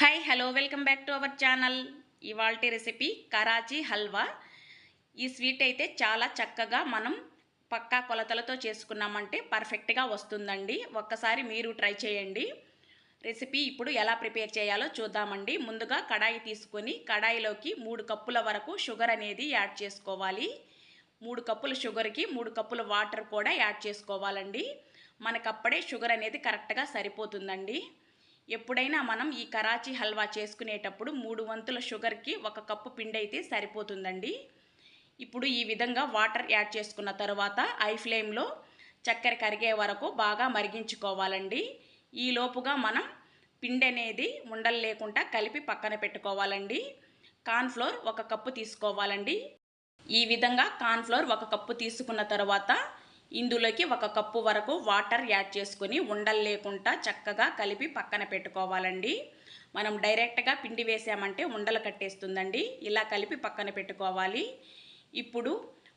Hi hello welcome back to our channel ఇవాల్టి recipe Karachi halwa. ఈ sweet అయితే చాలా చక్కగా మనం పక్కా కొలతలతో చేసుకున్నామంటే పర్ఫెక్ట్గా వస్తుందండి. ఒక్కసారి మీరు ట్రై చేయండి. రెసిపీ ఇప్పుడు ఎలా ప్రిపేర్ చేయాలో చూద్దామండి. ముందుగా కడాయి తీసుకొని కడాయిలోకి మూడు కప్పుల వరకు షుగర్ అనేది యాడ్ చేసుకోవాలి. మూడు కప్పుల షుగర్కి మూడు కప్పుల వాటర్ కూడా యాడ్ చేసుకోవాలండి. మనకప్పుడే షుగర్ అనేది కరెక్ట్గా సరిపోతుందండి. ఎప్పుడైనా మనం ఈ కరాచీ హల్వా చేసుకునేటప్పుడు మూడు వంతుల షుగర్కి ఒక కప్పు పిండి అయితే సరిపోతుందండి. ఇప్పుడు ఈ విధంగా వాటర్ యాడ్ చేసుకున్న తర్వాత ఐ ఫ్లేమ్లో చక్కెర కరిగే వరకు బాగా మరిగించుకోవాలండి. ఈ లోపుగా మనం పిండి అనేది ఉండలు లేకుండా కలిపి పక్కన పెట్టుకోవాలండి. కార్న్ఫ్లోర్ ఒక కప్పు తీసుకోవాలండి. ఈ విధంగా కార్న్ఫ్లోర్ ఒక కప్పు తీసుకున్న తర్వాత ఇందులోకి ఒక కప్పు వరకు వాటర్ యాడ్ చేసుకొని ఉండలు లేకుండా చక్కగా కలిపి పక్కన పెట్టుకోవాలండి. మనం డైరెక్ట్గా పిండి వేసామంటే ఉండలు కట్టేస్తుందండి. ఇలా కలిపి పక్కన పెట్టుకోవాలి. ఇప్పుడు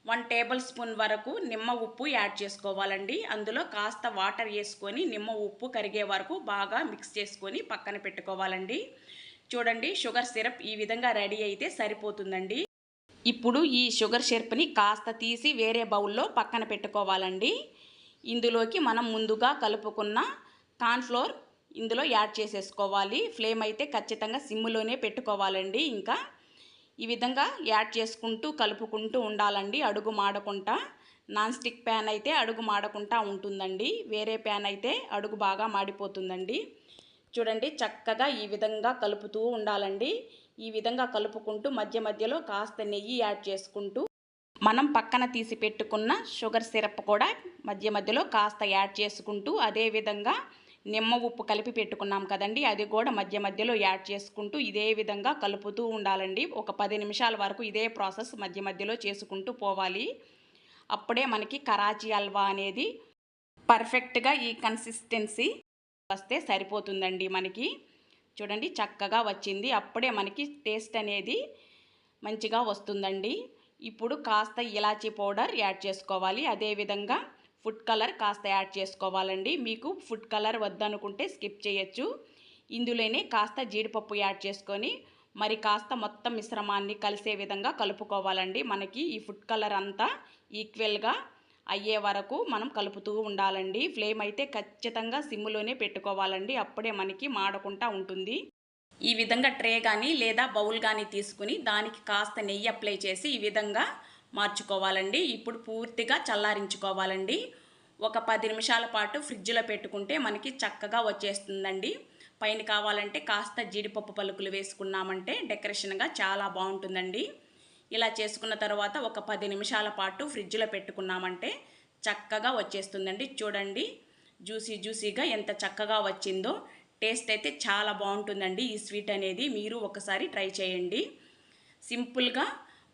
వన్ టేబుల్ స్పూన్ వరకు నిమ్మ ఉప్పు యాడ్ చేసుకోవాలండి. అందులో కాస్త వాటర్ వేసుకొని నిమ్మ ఉప్పు కరిగే వరకు బాగా మిక్స్ చేసుకొని పక్కన పెట్టుకోవాలండి. చూడండి షుగర్ సిరప్ ఈ విధంగా రెడీ అయితే సరిపోతుందండి. ఇప్పుడు ఈ షుగర్ షెర్ప్ని కాస్త తీసి వేరే బౌల్లో పక్కన పెట్టుకోవాలండి. ఇందులోకి మనం ముందుగా కలుపుకున్న కార్న్ఫ్లోర్ ఇందులో యాడ్ చేసేసుకోవాలి. ఫ్లేమ్ అయితే ఖచ్చితంగా సిమ్లోనే పెట్టుకోవాలండి ఇంకా. ఈ విధంగా యాడ్ చేసుకుంటూ కలుపుకుంటూ ఉండాలండి అడుగు మాడకుండా. నాన్ స్టిక్ ప్యాన్ అయితే అడుగు మాడకుండా ఉంటుందండి. వేరే ప్యాన్ అయితే అడుగు బాగా మాడిపోతుందండి. చూడండి చక్కగా ఈ విధంగా కలుపుతూ ఉండాలండి. ఈ విధంగా కలుపుకుంటూ మధ్య మధ్యలో కాస్త నెయ్యి యాడ్ చేసుకుంటూ మనం పక్కన తీసి పెట్టుకున్న షుగర్ సిరప్ కూడా మధ్య మధ్యలో కాస్త యాడ్ చేసుకుంటూ అదేవిధంగా నిమ్మ ఉప్పు కలిపి పెట్టుకున్నాం కదండి అది కూడా మధ్య మధ్యలో యాడ్ చేసుకుంటూ ఇదే విధంగా కలుపుతూ ఉండాలండి. ఒక పది నిమిషాల వరకు ఇదే ప్రాసెస్ మధ్య మధ్యలో చేసుకుంటూ పోవాలి. అప్పుడే మనకి కరాచీ హల్వా అనేది పర్ఫెక్ట్గా ఈ కన్సిస్టెన్సీ వస్తే సరిపోతుందండి మనకి. చూడండి చక్కగా వచ్చింది. అప్పుడే మనకి టేస్ట్ అనేది మంచిగా వస్తుందండి. ఇప్పుడు కాస్త ఇలాచీ పౌడర్ యాడ్ చేసుకోవాలి. అదేవిధంగా ఫుడ్ కలర్ కాస్త యాడ్ చేసుకోవాలండి. మీకు ఫుడ్ కలర్ వద్దనుకుంటే స్కిప్ చేయొచ్చు. ఇందులోనే కాస్త జీడిపప్పు యాడ్ చేసుకొని మరి కాస్త మొత్తం మిశ్రమాన్ని కలిసే విధంగా కలుపుకోవాలండి. మనకి ఈ ఫుడ్ కలర్ అంతా ఈక్వల్గా అయ్యే వరకు మనం కలుపుతూ ఉండాలండి. ఫ్లేమ్ అయితే ఖచ్చితంగా సిమ్లోనే పెట్టుకోవాలండి. అప్పుడే మనకి మాడకుండా ఉంటుంది. ఈ విధంగా ట్రే కానీ లేదా బౌల్ కానీ తీసుకుని దానికి కాస్త నెయ్యి అప్లై చేసి ఈ విధంగా మార్చుకోవాలండి. ఇప్పుడు పూర్తిగా చల్లారించుకోవాలండి. ఒక పది నిమిషాల పాటు ఫ్రిడ్జ్లో పెట్టుకుంటే మనకి చక్కగా వచ్చేస్తుందండి. పైన కావాలంటే కాస్త జీడిపప్పు పలుకులు వేసుకున్నామంటే డెకరేషన్గా చాలా బాగుంటుందండి. ఇలా చేసుకున్న తర్వాత ఒక పది నిమిషాల పాటు ఫ్రిడ్జ్లో పెట్టుకున్నామంటే చక్కగా వచ్చేస్తుందండి. చూడండి జ్యూసీ జ్యూసీగా ఎంత చక్కగా వచ్చిందో. టేస్ట్ అయితే చాలా బాగుంటుందండి ఈ స్వీట్ అనేది. మీరు ఒకసారి ట్రై చేయండి. సింపుల్గా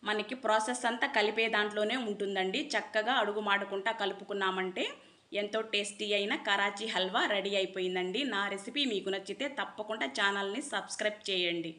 మనకి ప్రాసెస్ అంతా కలిపే దాంట్లోనే ఉంటుందండి. చక్కగా అడుగు మాడకుండా కలుపుకున్నామంటే ఎంతో టేస్టీ అయిన కరాచీ హల్వా రెడీ అయిపోయిందండి. నా రెసిపీ మీకు నచ్చితే తప్పకుండా ఛానల్ని సబ్స్క్రైబ్ చేయండి.